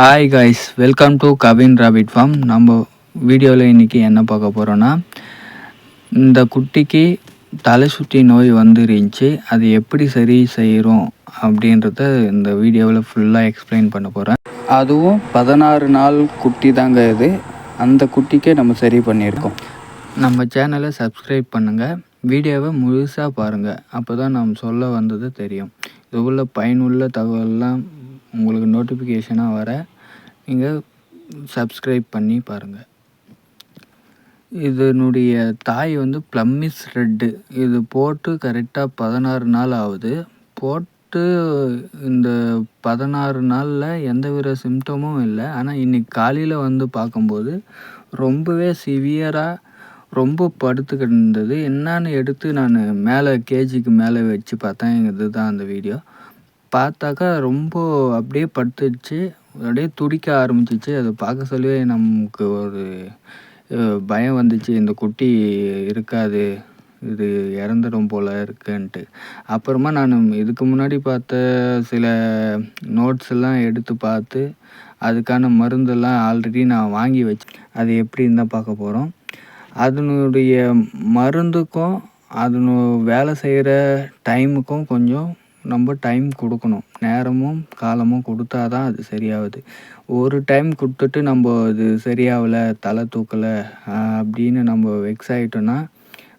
Hi guys welcome to Kavin rabbit farm நம்ம வீடியோவில் இன்றைக்கி என்ன பார்க்க போகிறோன்னா இந்த குட்டிக்கு தலை சுற்றி நோய் வந்துருந்துச்சு அது எப்படி சரி செய்கிறோம் அப்படின்றத இந்த வீடியோவில் ஃபுல்லாக எக்ஸ்பிளைன் பண்ண போகிறேன் அதுவும் பதினாறு நாள் குட்டி தாங்க இது. அந்த குட்டிக்கே நம்ம சரி பண்ணியிருக்கோம். நம்ம சேனலை சப்ஸ்கிரைப் பண்ணுங்கள் வீடியோவை முழுசாக பாருங்கள் அப்போ தான் நாம் சொல்ல வந்தது தெரியும். இது உள்ள பயனுள்ள தகவல்லாம் உங்களுக்கு நோட்டிஃபிகேஷனாக வர நீங்கள் சப்ஸ்கிரைப் பண்ணி பாருங்கள் இதனுடைய தாய் வந்து ப்ளம்மிஸ் ரெட்டு இது போட்டு கரெக்டாக பதினாறு நாள் ஆகுது. போட்டு இந்த பதினாறு நாளில் எந்த வித சிம்டமும் இல்லை. ஆனால் இன்றைக்கி காலையில் வந்து பார்க்கும்போது ரொம்பவே சிவியராக ரொம்ப படுத்துக்கிட்டு இருந்தது என்னான்னு எடுத்து நான் மேலே கேஜிக்கு மேலே வச்சு பார்த்தேன். இதுதான் அந்த வீடியோ பார்த்தாக்கா ரொம்ப அப்படியே படுத்துச்சு அப்படியே துடிக்க ஆரம்பிச்சிச்சு. அதை பார்க்க சொல்லவே நமக்கு ஒரு பயம் வந்துச்சு. இந்த குட்டி இருக்காது. இது இறந்துடும் போல் இருக்குன்ட்டு. அப்புறமா நான் இதுக்கு முன்னாடி பார்த்த சில நோட்ஸ் எல்லாம் எடுத்து பார்த்து அதுக்கான மருந்தெல்லாம் ஆல்ரெடி நான் வாங்கி வச்சு அது எப்படின்னு தான் பார்க்க போகிறோம் அதனுடைய மருந்துக்கும் அதனு வேலை செய்கிற டைமுக்கும் கொஞ்சம் நம்ம டைம் கொடுக்கணும். நேரமும் காலமும் கொடுத்தா தான் அது சரியாகுது. ஒரு டைம் கொடுத்துட்டு நம்ம அது சரியாகலை தலை தூக்கலை அப்படின்னு நம்ம வெக்ஸ் ஆகிட்டோன்னா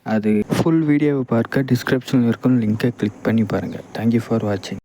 அது ஃபுல் வீடியோவை பார்க்க டிஸ்கிரிப்ஷனில் இருக்கும் லிங்கை கிளிக் பண்ணி பாருங்கள் தேங்க்யூ ஃபார் வாட்சிங்